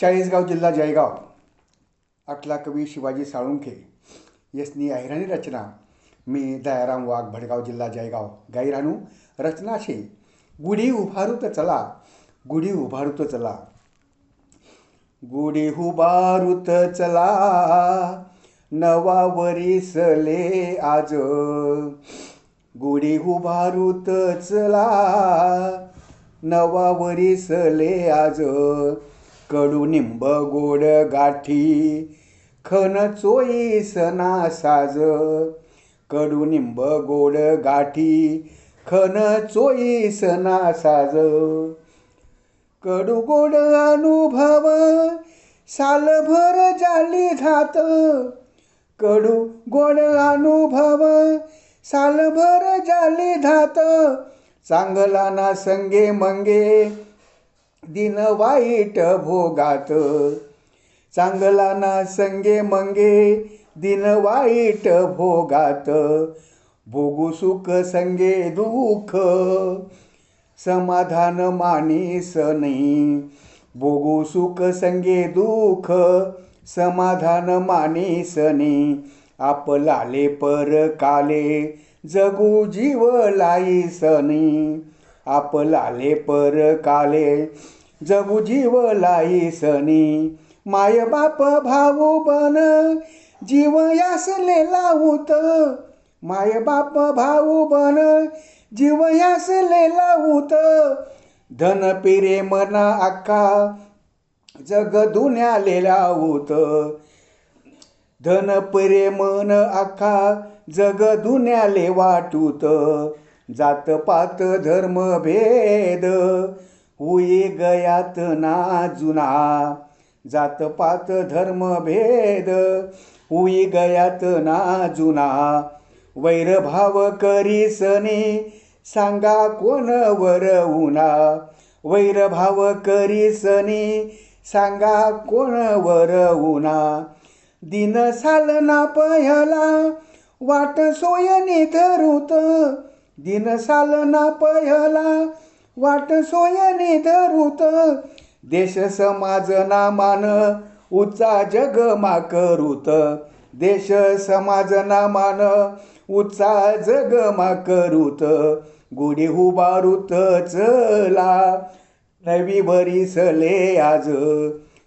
चाळीसगाव जिल्हा जळगाव. अटला कवी शिवाजी साळुंखे यसनी अहिराणी रचना. मी दयाराम वाघ भडगाव जिल्हा जळगाव. गाईरानू रचनाशे गुढी उभारूत चला. गुढी उभारूत चला. गुढी उभारूत चला. नवा वरीसले आज. गुढी उभारूत चला. नवा वरीसले आज. कडुनिंब गोड गाठी. खन चोई सना साज. कडुनिंब गोड गाठी. खन चोई सना साज. कडू गोड अनुभव. सालभर जाली धात कडू गोड अनुभव. सालभर जाली धात चांगला ना संगे मंगे. दिन वाईट भोगात. चांगला ना संगे मंगे दिन वाईट भोगात. भोगू सुख संगे दुःख. समाधान मानिस नाही. भोगू सुख संगे दुःख. समाधान मानिस नाही. आपलाले पर काले जगू जीव लाईसनी आपलाले पर काले जगू जीव लाईसनी माय बाप भाऊ बन जीव यासले लावूत. माय बाप भाऊ बन जीव यासले लावूत. धन पिरे मना अक्का जग दुन्यालेला लावूत. धन पिरे मन अख्खा जग दुन्याले वाटूत. जात पात धर्म भेद हुई गयात ना जुना. जात पात धर्म भेद होई गयात ना जुना. वैरभाव करी सनी सांगा कोण वर उना. वैरभाव करी सनी सांगा कोण वर उना. दिन सालना पहला वाट सोयने धरुत. दिन सालना पहला वाट सोयने धरूत. देश समाज नामान उच्चा जग मा करूत देश समाज नामान उच्चा जग मा करूत गुढी उभारूत चला नवी वरीसले आज.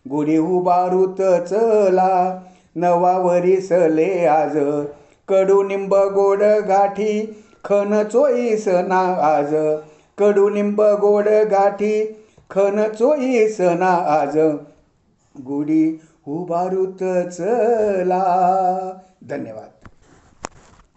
गुढी उभारूत चला नवा वरीसले आज. कडुनिंब गोड गाठी खन चोईस ना आज. कडुनिंब गोड गाठी खन चोई सना आज. गुढी उभारूत चला धन्यवाद.